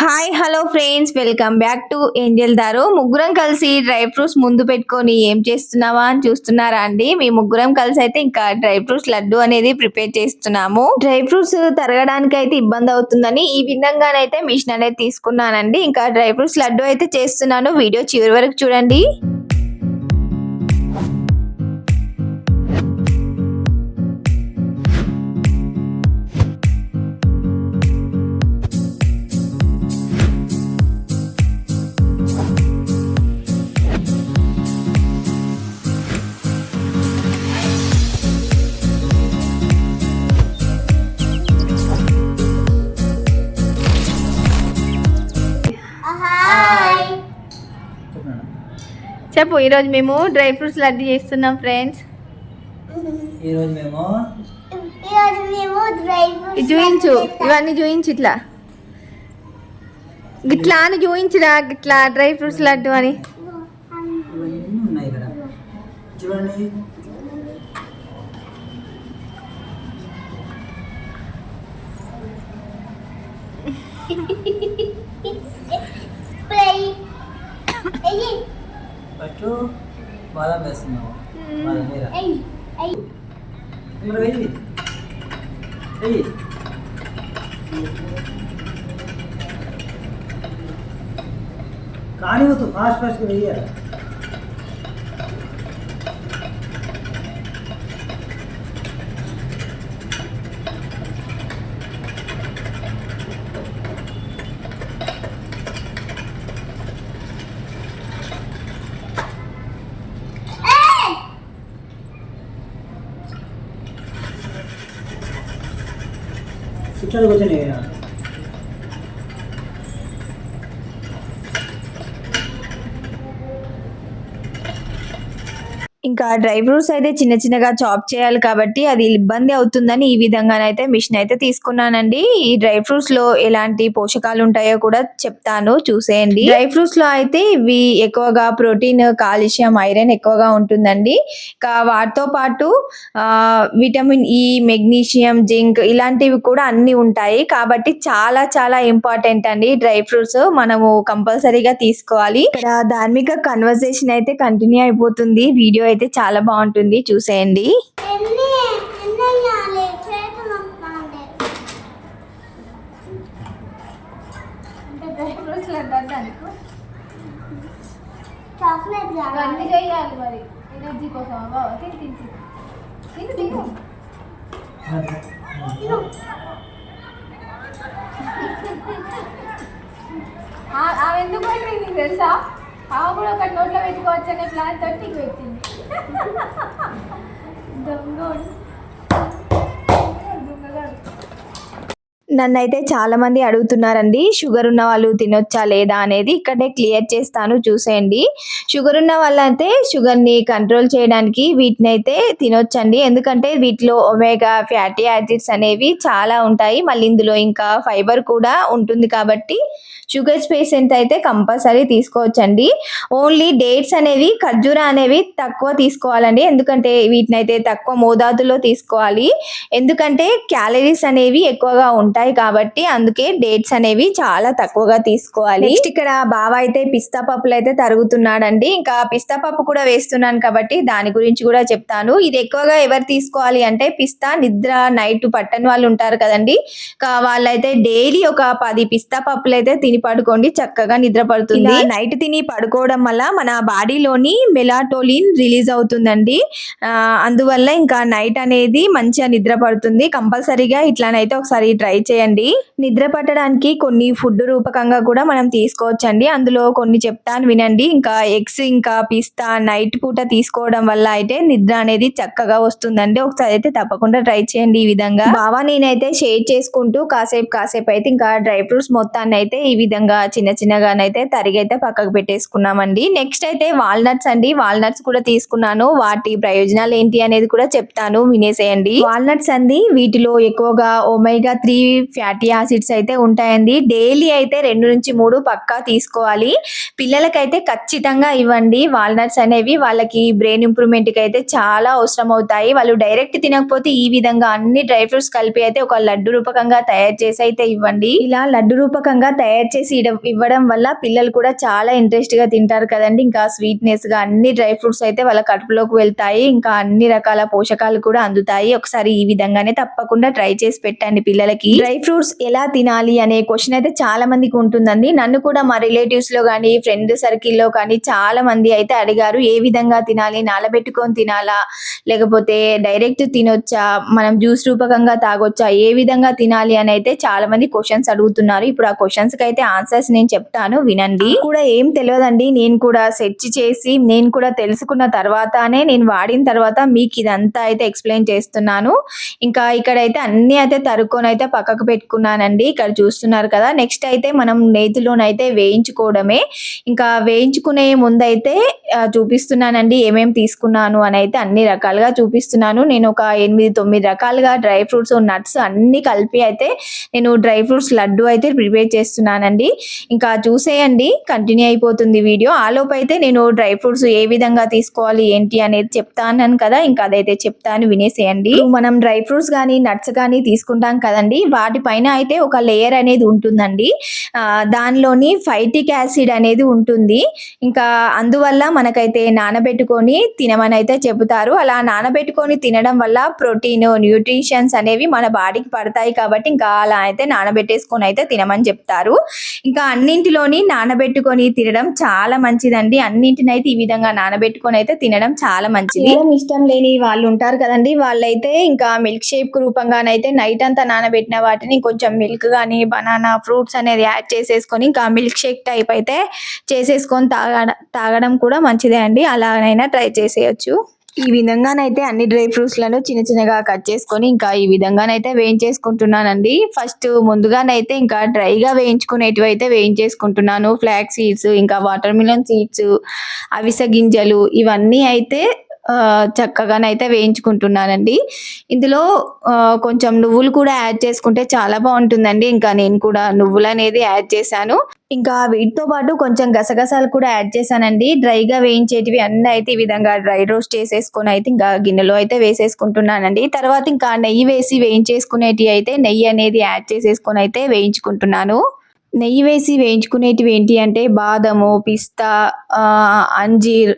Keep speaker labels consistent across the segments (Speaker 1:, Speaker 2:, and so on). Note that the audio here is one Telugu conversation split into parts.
Speaker 1: Hi hello friends welcome back to angel దారు ముగ్గురం కలిసి డ్రై ఫ్రూట్స్ ముందు పెట్టుకొని ఏం చేస్తున్నావా అని చూస్తున్నారా అండి? మీ ముగ్గురం కలిసి అయితే ఇంకా డ్రై ఫ్రూట్స్ లడ్డు అనేది ప్రిపేర్ చేస్తున్నాము. డ్రై ఫ్రూట్స్ తరగడానికి అయితే ఇబ్బంది అవుతుందని ఈ విధంగానైతే మిషన్ అనేది తీసుకున్నానండి. ఇంకా డ్రై ఫ్రూట్స్ లడ్డు అయితే చేస్తున్నాను. వీడియో చివరి వరకు చూడండి. చెప్పు ఈరోజు మేము డ్రై ఫ్రూట్స్ లడ్డు చేస్తున్నాం ఫ్రెండ్స్.
Speaker 2: ఈరోజు మేము
Speaker 3: ఈరోజు మేము డ్రై ఫ్రూట్స్
Speaker 1: చూయించు ఇవన్నీ చూయించు ఇట్లా. గిట్లా అని చూయించురా గిట్లా డ్రై ఫ్రూట్స్ లడ్డు అని.
Speaker 2: ఇవన్నీ ఉన్నాయి ఇక్కడ. చూడండి
Speaker 3: ఫ్రై ఎయ్యి
Speaker 2: ఫస్ట్ బాదం వేస్తున్నాము బాదం మీద
Speaker 3: ఎయ్యి ఎయ్యి
Speaker 2: ఇక్కడ వెయ్యి వెయ్యి కానీ వద్దు ఫాస్ట్ ఫాస్ట్గా వెయ్యాలి ఇక్కడ కూర్చొని వేయాలి
Speaker 1: ఇంకా డ్రై ఫ్రూట్స్ అయితే చిన్న చిన్నగా చాప్ చేయాలి కాబట్టి అది ఇబ్బంది అవుతుందని ఈ విధంగానైతే మిషన్ అయితే తీసుకున్నానండి. ఈ డ్రై ఫ్రూట్స్లో ఎలాంటి పోషకాలు ఉంటాయో కూడా చెప్తాను చూసేయండి. డ్రై ఫ్రూట్స్లో అయితే ఇవి ఎక్కువగా ప్రోటీన్ కాల్షియం ఐరన్ ఎక్కువగా ఉంటుందండి. ఇంకా వాటితో పాటు ఆ, విటమిన్ ఈ మెగ్నీషియం జింక్ ఇలాంటివి కూడా అన్ని ఉంటాయి. కాబట్టి చాలా చాలా ఇంపార్టెంట్ అండి డ్రై ఫ్రూట్స్ మనము కంపల్సరీగా తీసుకోవాలి. ఇక్కడ ధార్మిక కన్వర్సేషన్ అయితే కంటిన్యూ అయిపోతుంది. వీడియో అయితే చాలా బాగుంటుంది. చూసేయండి.
Speaker 3: చాక్లెట్
Speaker 4: చేయాలి మరి. ఎనర్జీ కోసం బావ తిని తిని తిని. తిని తిను. ఆ- ఆమె ఎందుకు పెట్టింది నీకు తెలుసా? ఆమె కూడా ఒక నోట్లో పెట్టుకోవచ్చు అనే ప్లాన్ తోటి నీకు పెట్టింది. 哈哈哈！
Speaker 1: 当然 నన్నైతే చాలా మంది అడుగుతున్నారండి షుగర్ ఉన్న వాళ్ళు తినొచ్చా లేదా అనేది ఇక్కడే క్లియర్ చేస్తాను చూసేయండి. షుగర్ ఉన్న వాళ్ళైతే షుగర్ని కంట్రోల్ చేయడానికి వీటిని అయితే తినొచ్చండి. ఎందుకంటే వీటిలో ఒమేగా ఫ్యాటీ యాసిడ్స్ అనేవి చాలా ఉంటాయి. మళ్ళీ ఇందులో ఇంకా ఫైబర్ కూడా ఉంటుంది కాబట్టి షుగర్ పేషెంట్ అయితే కంపల్సరీ తీసుకోవచ్చండి. ఓన్లీ డేట్స్ అనేవి ఖర్జూర అనేవి తక్కువ తీసుకోవాలండి. ఎందుకంటే వీటిని అయితే తక్కువ మోతాదులో తీసుకోవాలి. ఎందుకంటే క్యాలరీస్ అనేవి ఎక్కువగా ఉంటాయి. కాబట్టి అందుకే డేట్స్ అనేవి చాలా తక్కువగా తీసుకోవాలి. నెక్స్ట్ ఇక్కడ బావ అయితే పిస్తా పప్పులు అయితే తరుగుతున్నాడండి. ఇంకా పిస్తా పప్పు కూడా వేస్తున్నాను కాబట్టి దాని గురించి కూడా చెప్తాను. ఇది ఎక్కువగా ఎవరు తీసుకోవాలి అంటే పిస్తా నిద్ర నైట్ పట్టని వాళ్ళు ఉంటారు కదండి. వాళ్ళైతే డైలీ ఒక పది పిస్తా పప్పులు అయితే తిని పడుకోండి. చక్కగా నిద్ర పడుతుంది. నైట్ తిని పడుకోవడం వల్ల మన బాడీలోని మెలాటోలిన్ రిలీజ్ అవుతుందండి. ఆ, అందువల్ల ఇంకా నైట్ అనేది మంచిగా నిద్ర పడుతుంది. కంపల్సరీగా ఇట్లానైతే ఒకసారి ట్రై చేయండి. నిద్ర పట్టడానికి కొన్ని ఫుడ్ రూపకంగా కూడా మనం తీసుకోవచ్చండి. అందులో కొన్ని చెప్తాను వినండి. ఇంకా ఎగ్స్ ఇంకా పిస్తా నైట్ పూట తీసుకోవడం వల్ల అయితే నిద్ర అనేది చక్కగా వస్తుందండి. ఒకసారి అయితే తప్పకుండా ట్రై చేయండి ఈ విధంగా. బావా నేనైతే షేర్ చేసుకుంటూ కాసేపు కాసేపు అయితే ఇంకా డ్రై ఫ్రూట్స్ మొత్తాన్ని అయితే ఈ విధంగా చిన్న చిన్నగానైతే తరిగైతే పక్కకు పెట్టేసుకున్నామండి. నెక్స్ట్ అయితే వాల్నట్స్ అండి. వాల్నట్స్ కూడా తీసుకున్నాను. వాటి ప్రయోజనాలు ఏంటి అనేది కూడా చెప్తాను. వినేసేయండి. వాల్నట్స్ అండి. వీటిలో ఎక్కువగా ఒమైగా త్రీ ఫ్యాటీ యాసిడ్స్ అయితే ఉంటాయండి. డైలీ అయితే రెండు నుంచి మూడు పక్కా తీసుకోవాలి. పిల్లలకైతే ఖచ్చితంగా ఇవ్వండి. వాల్నట్స్ అనేవి వాళ్ళకి బ్రెయిన్ ఇంప్రూవ్మెంట్కి అయితే చాలా అవసరం అవుతాయి వాళ్ళు డైరెక్ట్ తినకపోతే ఈ విధంగా అన్ని డ్రై ఫ్రూట్స్ కలిపి అయితే ఒక లడ్డు రూపకంగా తయారు చేసి అయితే ఇవ్వండి. ఇలా లడ్డు రూపకంగా తయారు చేసి ఇవ్వడం వల్ల పిల్లలు కూడా చాలా ఇంట్రెస్ట్గా తింటారు కదండి. ఇంకా స్వీట్నెస్గా అన్ని డ్రై ఫ్రూట్స్ అయితే వాళ్ళ కడుపులోకి వెళ్తాయి. ఇంకా అన్ని రకాల పోషకాలు కూడా అందుతాయి. ఒకసారి ఈ విధంగానే తప్పకుండా ట్రై చేసి పెట్టండి పిల్లలకి. డ్రై ఫ్రూట్స్ ఎలా తినాలి అనే క్వశ్చన్ అయితే చాలా మందికి ఉంటుందండి. నన్ను కూడా మా రిలేటివ్స్లో కానీ ఫ్రెండ్ సర్కిల్లో కానీ చాలా మంది అయితే అడిగారు ఏ విధంగా తినాలి నానబెట్టుకొని తినాలా లేకపోతే డైరెక్ట్ తినొచ్చా మనం జ్యూస్ రూపకంగా తాగొచ్చా ఏ విధంగా తినాలి అని అయితే చాలా మంది క్వశ్చన్స్ అడుగుతున్నారు. ఇప్పుడు ఆ క్వశ్చన్స్కి అయితే ఆన్సర్స్ నేను చెప్తాను వినండి. కూడా ఏం తెలియదండి నేను కూడా సెర్చ్ చేసి నేను కూడా తెలుసుకున్న తర్వాతనే నేను వాడిన తర్వాత మీకు ఇదంతా అయితే ఎక్స్ప్లెయిన్ చేస్తున్నాను. ఇంకా ఇక్కడైతే అన్ని అయితే తరుక్కొని అయితే పక్కకు పెట్టుకున్నానండి. ఇక్కడ చూస్తున్నారు కదా నెక్స్ట్ అయితే మనం నేతిలోనైతే వేయించుకోవడమే. ఇంకా వేయించుకునే ముందైతే చూపిస్తున్నానండి ఏమేమి తీసుకున్నాను అని అయితే అన్ని రకాలుగా చూపిస్తున్నాను. నేను ఒక ఎనిమిది తొమ్మిది రకాలుగా డ్రై ఫ్రూట్స్ నట్స్ అన్ని కలిపి అయితే నేను డ్రై ఫ్రూట్స్ లడ్డు అయితే ప్రిపేర్ చేస్తున్నానండి. ఇంకా చూసేయండి కంటిన్యూ అయిపోతుంది వీడియో. ఆలోపు అయితే నేను డ్రై ఫ్రూట్స్ ఏ విధంగా తీసుకోవాలి ఏంటి అనేది చెప్తాను కదా ఇంకా అదైతే చెప్తాను వినేసేయండి. మనం డ్రై ఫ్రూట్స్ కానీ నట్స్ కానీ తీసుకుంటాం కదండి వాటిపైన అయితే ఒక లేయర్ అనేది ఉంటుందండి. ఆ, దానిలోని ఫైటిక్ యాసిడ్ అనేది ఉంటుంది. ఇంకా అందువల్ల మనకైతే నానబెట్టుకొని తినమని అయితే చెబుతారు. అలా నానబెట్టుకొని తినడం వల్ల ప్రోటీన్ న్యూట్రిషన్స్ అనేవి మన బాడీకి పడతాయి కాబట్టి ఇంకా అలా అయితే నానబెట్టేసుకొని అయితే తినమని చెప్తారు. ఇంకా అన్నింటిలోని నానబెట్టుకొని తినడం చాలా మంచిదండి. అన్నింటిని అయితే ఈ విధంగా నానబెట్టుకొని అయితే తినడం చాలా మంచిది. ఇష్టం లేని వాళ్ళు ఉంటారు కదండి. వాళ్ళైతే ఇంకా మిల్క్ షేక్ రూపంగానైతే నైట్ అంతా నానబెట్టిన వాటిని కొంచెం మిల్క్ కానీ బనానా ఫ్రూట్స్ అనేది యాడ్ చేసేసుకొని ఇంకా మిల్క్ షేక్ టైప్ అయితే చేసేసుకొని తాగడం తాగడం కూడా మంచిదే అండి. అలాగైనా ట్రై చేసేయచ్చు. ఈ విధంగానైతే అన్ని డ్రై ఫ్రూట్స్లను చిన్న చిన్నగా కట్ చేసుకొని ఇంకా ఈ విధంగానైతే వేయించేసుకుంటున్నానండి. ఫస్ట్ ముందుగానైతే ఇంకా డ్రైగా వేయించుకునేటివి అయితే వేయించేసుకుంటున్నాను. ఫ్లాక్ సీడ్స్ ఇంకా వాటర్ మిలన్ సీడ్స్ అవిసె గింజలు ఇవన్నీ అయితే చక్కగానైతే వేయించుకుంటున్నానండి. ఇందులో కొంచెం నువ్వులు కూడా యాడ్ చేసుకుంటే చాలా బాగుంటుందండి. ఇంకా నేను కూడా నువ్వులు అనేది యాడ్ చేశాను. ఇంకా వీటితో పాటు కొంచెం గసగసాలు కూడా యాడ్ చేశానండి. డ్రైగా వేయించేటివి అన్ని అయితే ఈ విధంగా డ్రై రోస్ట్ చేసేసుకొని అయితే ఇంకా గిన్నెలో అయితే వేసేసుకుంటున్నానండి. తర్వాత ఇంకా నెయ్యి వేసి వేయించేసుకునేటివి అయితే నెయ్యి అనేది యాడ్ చేసేసుకొని అయితే వేయించుకుంటున్నాను. నెయ్యి వేసి వేయించుకునేటివి ఏంటి అంటే బాదము పిస్తా అంజీర్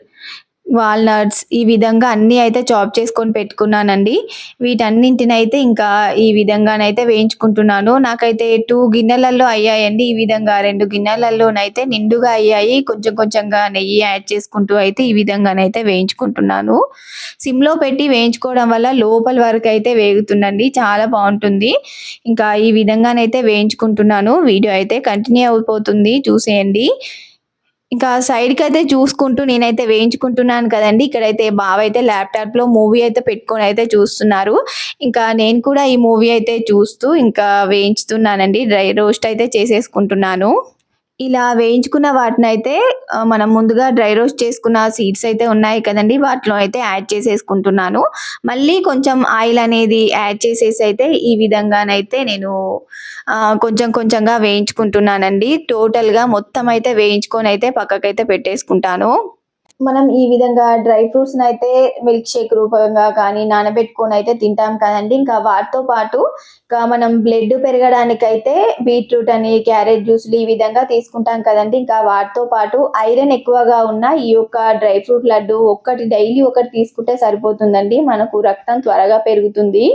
Speaker 1: వాల్నట్స్ ఈ విధంగా అన్నీ అయితే చాప్ చేసుకొని పెట్టుకున్నానండి. వీటన్నింటిని అయితే ఇంకా ఈ విధంగానైతే వేయించుకుంటున్నాను. నాకైతే టూ గిన్నెలలో అయ్యాయండి. ఈ విధంగా రెండు గిన్నెలలోనైతే నిండుగా అయ్యాయి. కొంచెం కొంచెంగా నెయ్యి యాడ్ చేసుకుంటూ అయితే ఈ విధంగానైతే వేయించుకుంటున్నాను. సిమ్లో పెట్టి వేయించుకోవడం వల్ల లోపల వరకు అయితే వేగుతుందండి. చాలా బాగుంటుంది. ఇంకా ఈ విధంగానైతే వేయించుకుంటున్నాను. వీడియో అయితే కంటిన్యూ అయిపోతుంది. చూసేయండి. ఇంకా సైడ్కి అయితే చూసుకుంటూ నేనైతే వేయించుకుంటున్నాను కదండి. ఇక్కడైతే బావ అయితే ల్యాప్టాప్లో మూవీ అయితే పెట్టుకొని అయితే చూస్తున్నారు. ఇంకా నేను కూడా ఈ మూవీ అయితే చూస్తూ ఇంకా వేయించుతున్నానండి. డ్రై రోస్ట్ అయితే చేసేసుకుంటున్నాను. ఇలా వేయించుకున్న వాటిని అయితే మనం ముందుగా డ్రై రోస్ట్ చేసుకున్న సీడ్స్ అయితే ఉన్నాయి కదండి వాటిలో అయితే యాడ్ చేసేసుకుంటున్నాను. మళ్ళీ కొంచెం ఆయిల్ అనేది యాడ్ చేసేసి అయితే ఈ విధంగానైతే నేను కొంచెం కొంచెంగా వేయించుకుంటున్నానండి. టోటల్గా మొత్తం అయితే వేయించుకొని అయితే పక్కకైతే పెట్టేసుకుంటాను. మనం ఈ విధంగా డ్రై ఫ్రూట్స్ అయితే మిల్క్ షేక్ రూపంగా కానీ నానబెట్టుకొని అయితే తింటాం కదండి. ఇంకా వాటితో పాటు ఇంకా మనం బ్లడ్ పెరగడానికి అయితే బీట్రూట్ అని క్యారెట్ జ్యూస్లు ఈ విధంగా తీసుకుంటాం కదండి. ఇంకా వాటితో పాటు ఐరన్ ఎక్కువగా ఉన్న ఈ యొక్క డ్రై ఫ్రూట్ లడ్డు ఒక్కటి డైలీ ఒకటి తీసుకుంటే సరిపోతుందండి. మనకు రక్తం త్వరగా పెరుగుతుంది.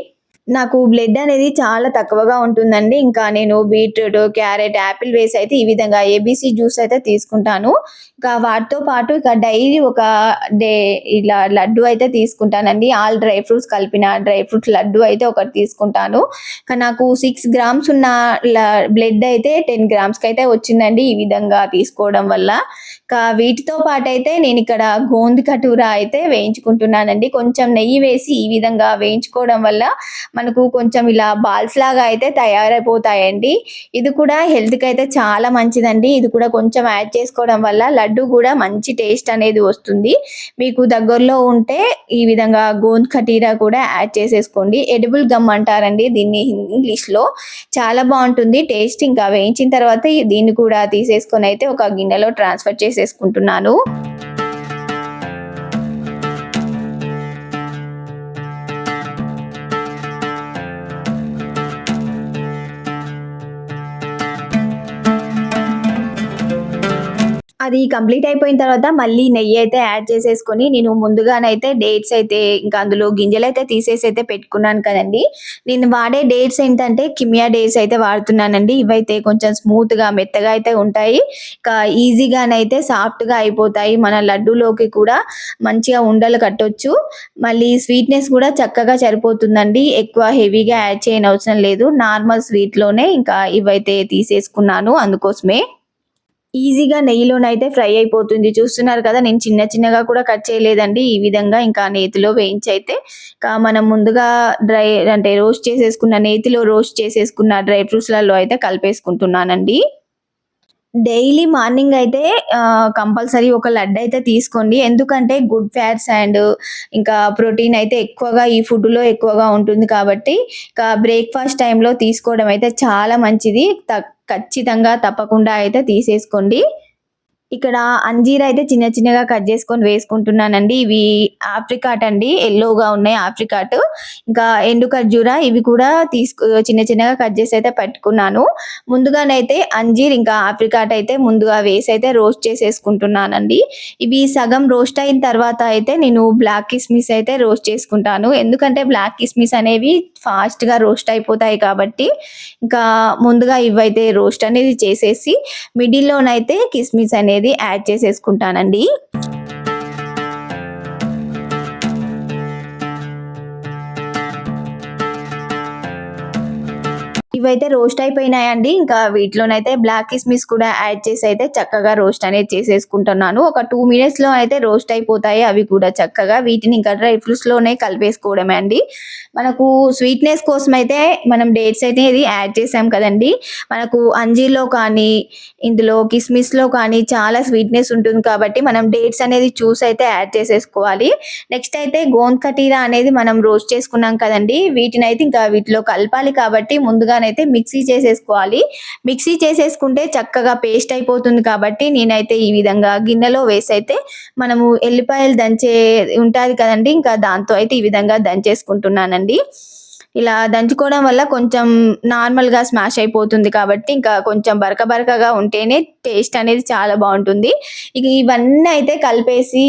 Speaker 1: నాకు బ్లడ్ అనేది చాలా తక్కువగా ఉంటుందండి. ఇంకా నేను బీట్రూట్ క్యారెట్ యాపిల్ వేసి అయితే ఈ విధంగా ఏబీసీ జ్యూస్ అయితే తీసుకుంటాను. ఇంకా వాటితో పాటు ఇక డైలీ ఒక డే ఇలా లడ్డు అయితే తీసుకుంటానండి. ఆల్ డ్రై ఫ్రూట్స్ కలిపిన డ్రై ఫ్రూట్స్ లడ్డు అయితే ఒకటి తీసుకుంటాను. ఇంకా నాకు సిక్స్ గ్రామ్స్ ఉన్న బ్లడ్ అయితే టెన్ గ్రామ్స్కి అయితే వచ్చిందండి ఈ విధంగా తీసుకోవడం వల్ల. ఇంకా వీటితో పాటు అయితే నేను ఇక్కడ గోంది కటూర అయితే వేయించుకుంటున్నానండి. కొంచెం నెయ్యి వేసి ఈ విధంగా వేయించుకోవడం వల్ల మనకు కొంచెం ఇలా బాల్స్ లాగా అయితే తయారైపోతాయండి. ఇది కూడా హెల్త్కి అయితే చాలా మంచిదండి. ఇది కూడా కొంచెం యాడ్ చేసుకోవడం వల్ల లడ్డు కూడా మంచి టేస్ట్ అనేది వస్తుంది. మీకు దగ్గరలో ఉంటే ఈ విధంగా గోంద్ కటీరా కూడా యాడ్ చేసేసుకోండి. ఎడిబుల్ గమ్ అంటారండి దీన్ని ఇంగ్లీష్లో. చాలా బాగుంటుంది. టేస్ట్ ఇంకా వేయించిన తర్వాత దీన్ని కూడా తీసేసుకొని అయితే ఒక గిన్నెలో ట్రాన్స్ఫర్ చేసేసుకుంటున్నాను. అది కంప్లీట్ అయిపోయిన తర్వాత మళ్ళీ నెయ్యి అయితే యాడ్ చేసేసుకొని నేను ముందుగానైతే డేట్స్ అయితే ఇంకా అందులో గింజలు అయితే తీసేసి అయితే పెట్టుకున్నాను కదండి. నేను వాడే డేట్స్ ఏంటంటే కిమియా డేట్స్ అయితే వాడుతున్నానండి. ఇవైతే కొంచెం స్మూత్గా మెత్తగా అయితే ఉంటాయి. ఇంకా ఈజీగానైతే సాఫ్ట్గా అయిపోతాయి. మన లడ్డూలోకి కూడా మంచిగా ఉండలు కట్టొచ్చు. మళ్ళీ స్వీట్నెస్ కూడా చక్కగా సరిపోతుందండి. ఎక్కువ హెవీగా యాడ్ చేయనవసరం లేదు. నార్మల్ స్వీట్లోనే ఇంకా ఇవైతే తీసేసుకున్నాను అందుకోసమే. ఈజీగా నెయ్యిలోనైతే ఫ్రై అయిపోతుంది. చూస్తున్నారు కదా నేను చిన్న చిన్నగా కూడా కట్ చేయలేదండి. ఈ విధంగా ఇంకా నేతిలో వేయించి అయితే ఇంకా మనం ముందుగా డ్రై అంటే రోస్ట్ చేసేసుకున్న నేతిలో రోస్ట్ చేసేసుకున్న డ్రై ఫ్రూట్స్లలో అయితే కలిపేసుకుంటున్నానండి. డైలీ మార్నింగ్ అయితే కంపల్సరీ ఒక లడ్డు అయితే తీసుకోండి. ఎందుకంటే గుడ్ ఫ్యాట్స్ అండ్ ఇంకా ప్రోటీన్ అయితే ఎక్కువగా ఈ ఫుడ్లో ఎక్కువగా ఉంటుంది కాబట్టి ఇంకా బ్రేక్ఫాస్ట్ టైంలో తీసుకోవడం అయితే చాలా మంచిది. తక్ ఖచ్చితంగా తప్పకుండా అయితే తీసేసుకోండి. ఇక్కడ అంజీర అయితే చిన్న చిన్నగా కట్ చేసుకొని వేసుకుంటున్నానండి. ఇవి ఆప్రికాట్ అండి. ఎల్లోగా ఉన్నాయి ఆప్రికాట్. ఇంకా ఎండు ఖర్జూర ఇవి కూడా తీసుకు చిన్న చిన్నగా కట్ చేసి అయితే పెట్టుకున్నాను. ముందుగానైతే అంజీర్ ఇంకా ఆప్రికాట్ అయితే ముందుగా వేసి అయితే రోస్ట్ చేసేసుకుంటున్నానండి. ఇవి సగం రోస్ట్ అయిన తర్వాత అయితే నేను బ్లాక్ కిస్మిస్ అయితే రోస్ట్ చేసుకుంటాను. ఎందుకంటే బ్లాక్ కిస్మిస్ అనేవి ఫాస్ట్గా రోస్ట్ అయిపోతాయి కాబట్టి ఇంకా ముందుగా ఇవైతే రోస్ట్ అనేది చేసేసి మిడిల్లోనైతే కిస్మిస్ అనేది యాడ్ చేసేసుకుంటానండి. ఇవైతే రోస్ట్ అయిపోయినాయండి. ఇంకా వీటిలోనైతే బ్లాక్ కిస్మిస్ కూడా యాడ్ చేసి అయితే చక్కగా రోస్ట్ అనేది చేసేసుకుంటున్నాను. ఒక టూ మినిట్స్లో అయితే రోస్ట్ అయిపోతాయి అవి కూడా చక్కగా. వీటిని ఇంకా డ్రై ఫ్రూట్స్లోనే కలిపేసుకోవడమే అండి. మనకు స్వీట్నెస్ కోసం అయితే మనం డేట్స్ అయితే ఇది యాడ్ చేసాం కదండి. మనకు అంజీర్లో కానీ ఇందులో కిస్మిస్లో కానీ చాలా స్వీట్నెస్ ఉంటుంది కాబట్టి మనం డేట్స్ అనేది చూస్ అయితే యాడ్ చేసేసుకోవాలి. నెక్స్ట్ అయితే గోంద్ కటీరా అనేది మనం రోస్ట్ చేసుకున్నాం కదండి. వీటిని అయితే ఇంకా వీటిలో కలపాలి కాబట్టి ముందుగానే అయితే మిక్సీ చేసేసుకోవాలి. మిక్సీ చేసేసుకుంటే చక్కగా పేస్ట్ అయిపోతుంది కాబట్టి నేనైతే ఈ విధంగా గిన్నెలో వేసి అయితే మనము ఎల్లిపాయలు దంచే ఉంటుంది కదండి ఇంకా దాంతో అయితే ఈ విధంగా దంచేసుకుంటున్నానండి. ఇలా దంచుకోవడం వల్ల కొంచెం నార్మల్గా స్మాష్ అయిపోతుంది కాబట్టి ఇంకా కొంచెం బరక బరకగా ఉంటేనే టేస్ట్ అనేది చాలా బాగుంటుంది. ఇక ఇవన్నీ అయితే కలిపేసి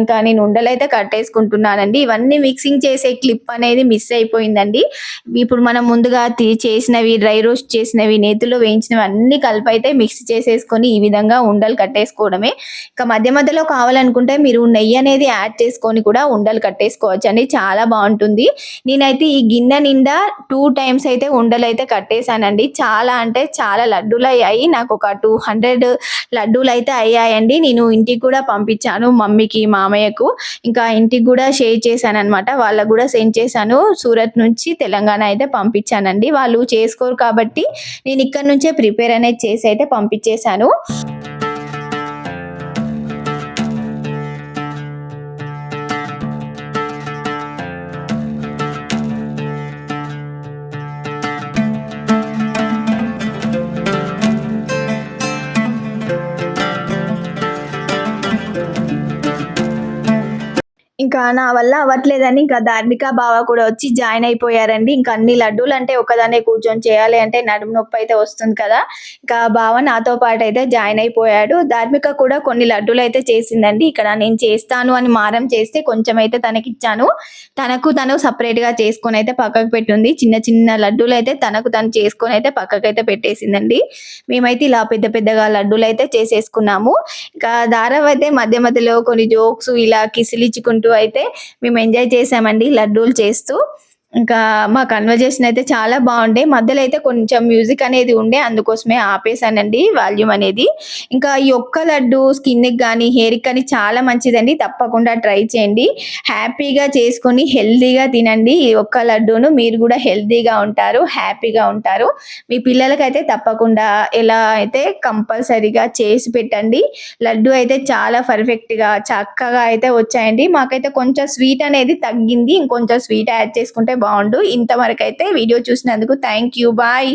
Speaker 1: ఇంకా నేను ఉండలు అయితే కట్టేసుకుంటున్నానండి. ఇవన్నీ మిక్సింగ్ చేసే క్లిప్ అనేది మిస్ అయిపోయిందండి. ఇప్పుడు మనం ముందుగా చేసినవి డ్రై రోస్ట్ చేసినవి నేతిలో వేయించినవి అన్ని కలిపి అయితే మిక్స్ చేసేసుకొని ఈ విధంగా ఉండలు కట్టేసుకోవడమే. ఇంకా మధ్య మధ్యలో కావాలనుకుంటే మీరు నెయ్యి అనేది యాడ్ చేసుకొని కూడా ఉండలు కట్టేసుకోవచ్చు అండి చాలా బాగుంటుంది. నేనైతే ఈ గిన్నె నిండా టూ టైమ్స్ అయితే ఉండలు అయితే కట్టేశానండి. చాలా అంటే చాలా లడ్డూలు అయ్యాయి. నాకు ఒక టూ హండ్రెడ్ లడ్డూలు అయితే అయ్యాయండి. నేను ఇంటికి కూడా పంపించాను మమ్మీకి మామయ్యకు. ఇంకా ఇంటికి కూడా షేర్ చేశాను అనమాట వాళ్ళకు కూడా సెండ్ చేశాను. సూరత్ నుంచి తెలంగాణ అయితే పంపించానండి. వాళ్ళు చేసుకోరు కాబట్టి నేను ఇక్కడ నుంచే ప్రిపేర్ అనేది చేసి అయితే పంపించేశాను. నా వల్ల అవ్వట్లేదని ఇంకా ధార్మిక బావ కూడా వచ్చి జాయిన్ అయిపోయారండి. ఇంకా అన్ని లడ్డూలు అంటే ఒకదానే కూర్చొని చేయాలి అంటే నడుము నొప్పి అయితే వస్తుంది కదా. ఇంకా బావ నాతో పాటు అయితే జాయిన్ అయిపోయాడు. ధార్మిక కూడా కొన్ని లడ్డూలు అయితే చేసిందండి. ఇక్కడ నేను చేస్తాను అని మారం చేస్తే కొంచెం అయితే తనకి ఇచ్చాను తనకు తను సపరేట్గా చేసుకొని అయితే పక్కకు పెట్టింది. చిన్న చిన్న లడ్డూలు అయితే తనకు తను చేసుకొని అయితే పక్కకు అయితే పెట్టేసిందండి. మేమైతే ఇలా పెద్ద పెద్దగా లడ్డూలు అయితే చేసేసుకున్నాము. ఇంకా దారావ్ అయితే మధ్య మధ్యలో కొన్ని జోక్స్ ఇలా కిసిలిచ్చుకుంటూ అయితే మేము ఎంజాయ్ చేసామండి లడ్డూలు చేస్తూ. ఇంకా మా కన్వర్జేషన్ అయితే చాలా బాగుండే. మధ్యలో అయితే కొంచెం మ్యూజిక్ అనేది ఉండే. అందుకోసమే ఆపేసానండి వాల్యూమ్ అనేది. ఇంకా ఈ ఒక్క లడ్డు స్కిన్కి కానీ హెయిర్కి కానీ చాలా మంచిదండి. తప్పకుండా ట్రై చేయండి. హ్యాపీగా చేసుకొని హెల్తీగా తినండి. ఈ ఒక్క లడ్డూను మీరు కూడా హెల్దీగా ఉంటారు హ్యాపీగా ఉంటారు. మీ పిల్లలకైతే తప్పకుండా ఎలా అయితే కంపల్సరీగా చేసి పెట్టండి. లడ్డు అయితే చాలా పర్ఫెక్ట్గా చక్కగా అయితే వచ్చాయండి. మాకైతే కొంచెం స్వీట్ అనేది తగ్గింది. ఇంకొంచెం స్వీట్ యాడ్ చేసుకుంటే బాగుండు. ఇంతవరకు అయితే వీడియో చూసినందుకు థ్యాంక్ యూ బాయ్.